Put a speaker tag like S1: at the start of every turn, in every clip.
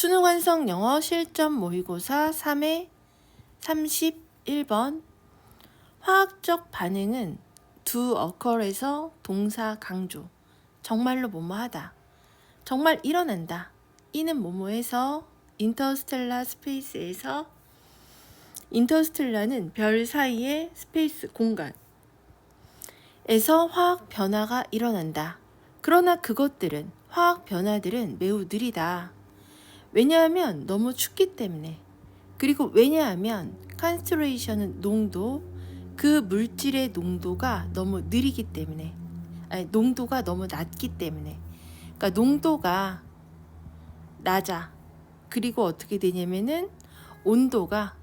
S1: 수능 완성 영어 실전 모의고사 3회 31번. 화학적 반응은 두 어컬에서 동사 강조. 정말로 뭐뭐하다. 정말 일어난다. 이는 뭐뭐해서? 인터스텔라 스페이스에서. 인터스텔라는 별 사이의 스페이스 공간. 에서 화학 변화가 일어난다. 그러나 그것들은 화학 변화들은 매우 느리다. 왜냐하면 너무 춥기 때문에. 그리고 왜냐하면 컨스트레이션은 농도 그 물질의 농도가 너무 느리기 때문에. 아니 농도가 너무 낮기 때문에. 그러니까 농도가 낮아. 그리고 어떻게 되냐면은 온도가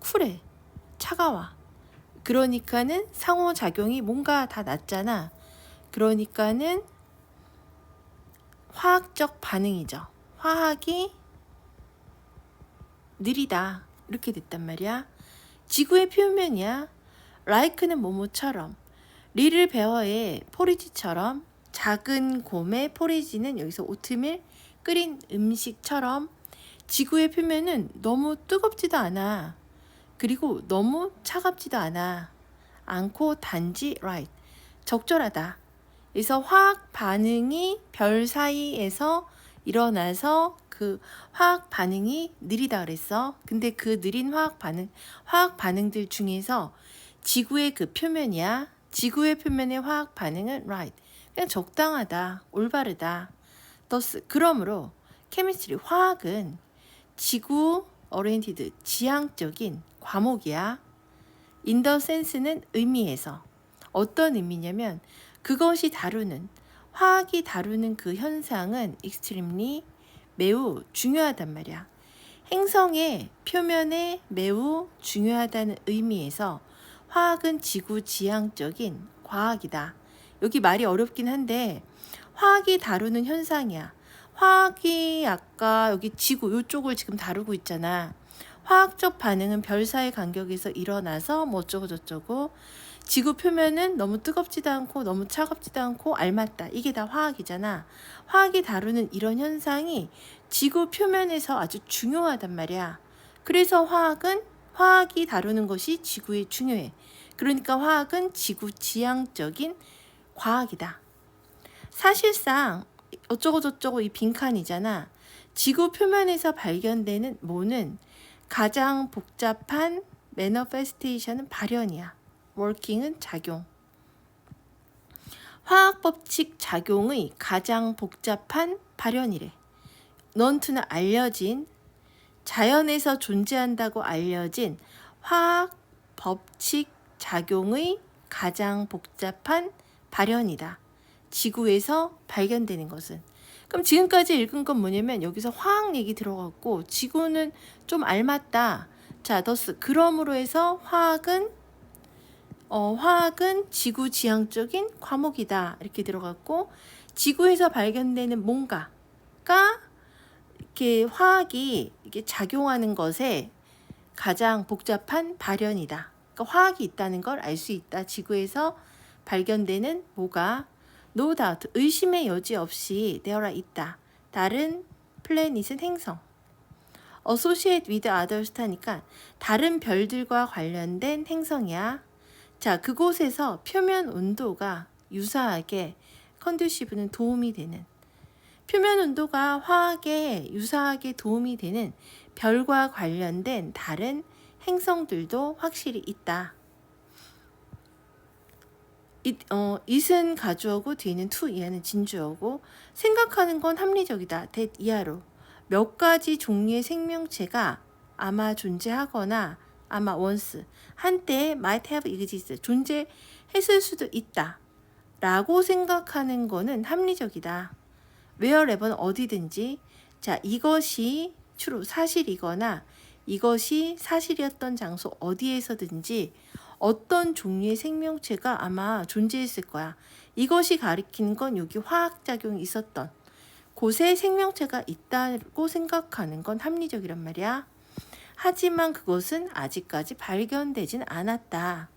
S1: 쿨해. 차가워. 그러니까는 상호작용이 뭔가 다 낮잖아. 그러니까는 화학적 반응이죠. 화학이 느리다. 이렇게 됐단 말이야. 지구의 표면이야. 라이크는 모모처럼, 리를 베어의 포리지처럼, 작은 곰의 포리지는 여기서 오트밀 끓인 음식처럼 지구의 표면은 너무 뜨겁지도 않아. 그리고 너무 차갑지도 않아. 않고 단지 right. 적절하다. 그래서 화학 반응이 별 사이에서 일어나서 그 화학 반응이 느리다 그랬어. 근데 그 느린 화학 반응, 화학 반응들 중에서 지구의 그 표면이야. 지구의 표면의 화학 반응은 right. 그냥 적당하다. 올바르다. 더스 그러므로 케미스트리 화학은 지구 어레인티드 지향적인 과목이야. 인더 센스는 의미에서 어떤 의미냐면 그것이 다루는 화학이 다루는 그 현상은 extremely 매우 중요하단 말이야. 행성의 표면에 매우 중요하다는 의미에서 화학은 지구 지향적인 과학이다. 여기 말이 어렵긴 한데 화학이 다루는 현상이야. 화학이 아까 여기 지구 이쪽을 지금 다루고 있잖아. 화학적 반응은 별 사이 간격에서 일어나서 뭐 어쩌고 저쩌고 지구 표면은 너무 뜨겁지도 않고 너무 차갑지도 않고 알맞다. 이게 다 화학이잖아. 화학이 다루는 이런 현상이 지구 표면에서 아주 중요하단 말이야. 그래서 화학은 화학이 다루는 것이 지구에 중요해. 그러니까 화학은 지구 지향적인 과학이다. 사실상 어쩌고 저쩌고 이 빈칸이잖아. 지구 표면에서 발견되는 모는 가장 복잡한 매너페스테이션은 발현이야. 워킹은 작용. 화학 법칙 작용의 가장 복잡한 발현이래. 넌투는 알려진 자연에서 존재한다고 알려진 화학 법칙 작용의 가장 복잡한 발현이다. 지구에서 발견되는 것은. 그럼 지금까지 읽은 건 뭐냐면 여기서 화학 얘기 들어갔고 지구는 좀 알맞다. 자, 더스 그러므로 해서 화학은 어, 화학은 지구 지향적인 과목이다. 이렇게 들어갔고 지구에서 발견되는 뭔가가 이렇게 화학이 이게 작용하는 것에 가장 복잡한 발현이다. 그러니까 화학이 있다는 걸 알 수 있다. 지구에서 발견되는 뭐가 no doubt 의심의 여지 없이 되어라 있다. 다른 플래닛은 행성. associate with others 하니까 다른 별들과 관련된 행성이야. 자, 그곳에서 표면 온도가 유사하게 컨듀시브는 도움이 되는 표면 온도가 화학에 유사하게 도움이 되는 별과 관련된 다른 행성들도 확실히 있다. 잇, 어, it은 가주어고 뒤에는 to 이하는 진주어고 생각하는 건 합리적이다. that 이하로 몇 가지 종류의 생명체가 아마 존재하거나 아마 once 한때 might have existed 존재했을 수도 있다. 라고 생각하는 거는 합리적이다. wherever 어디든지 자 이것이 true 사실이거나 이것이 사실이었던 장소 어디에서든지 어떤 종류의 생명체가 아마 존재했을 거야. 이것이 가리키는 건 여기 화학작용이 있었던 곳에 생명체가 있다고 생각하는 건 합리적이란 말이야. 하지만 그것은 아직까지 발견되진 않았다.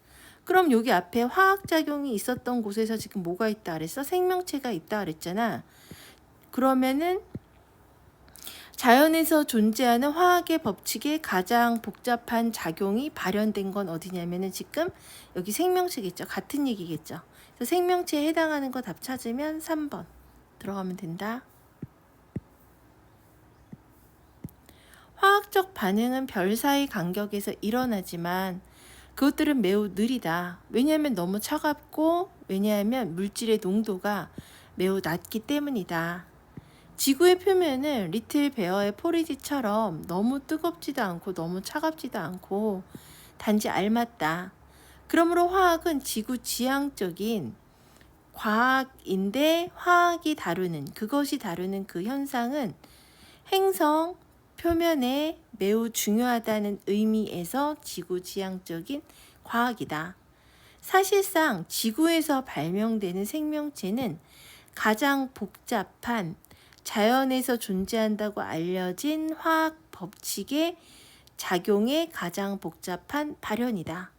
S1: 그럼 여기 앞에 화학작용이 있었던 곳에서 지금 뭐가 있다 그랬어? 생명체가 있다 그랬잖아. 그러면은 자연에서 존재하는 화학의 법칙에 가장 복잡한 작용이 발현된 건 어디냐면은 지금 여기 생명체겠죠. 같은 얘기겠죠. 그래서 생명체에 해당하는 거 답 찾으면 3번 들어가면 된다. 화학적 반응은 별 사이 간격에서 일어나지만 그것들은 매우 느리다. 왜냐하면 너무 차갑고 왜냐하면 물질의 농도가 매우 낮기 때문이다. 지구의 표면은 리틀 베어의 포리지처럼 너무 뜨겁지도 않고 너무 차갑지도 않고 단지 알맞다. 그러므로 화학은 지구 지향적인 과학인데 화학이 다루는 그것이 다루는 그 현상은 행성 표면에 매우 중요하다는 의미에서 지구 지향적인 과학이다. 사실상 지구에서 발명되는 생명체는 가장 복잡한 자연에서 존재한다고 알려진 화학 법칙의 작용에 가장 복잡한 발현이다.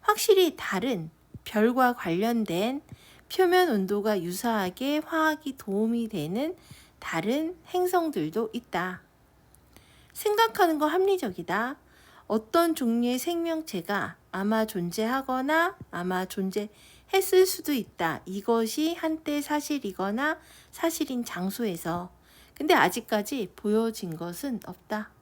S1: 확실히 다른 별과 관련된 표면 온도가 유사하게 화학이 도움이 되는 다른 행성들도 있다. 생각하는 거 합리적이다. 어떤 종류의 생명체가 아마 존재하거나 아마 존재했을 수도 있다. 이것이 한때 사실이거나 사실인 장소에서. 근데 아직까지 보여진 것은 없다.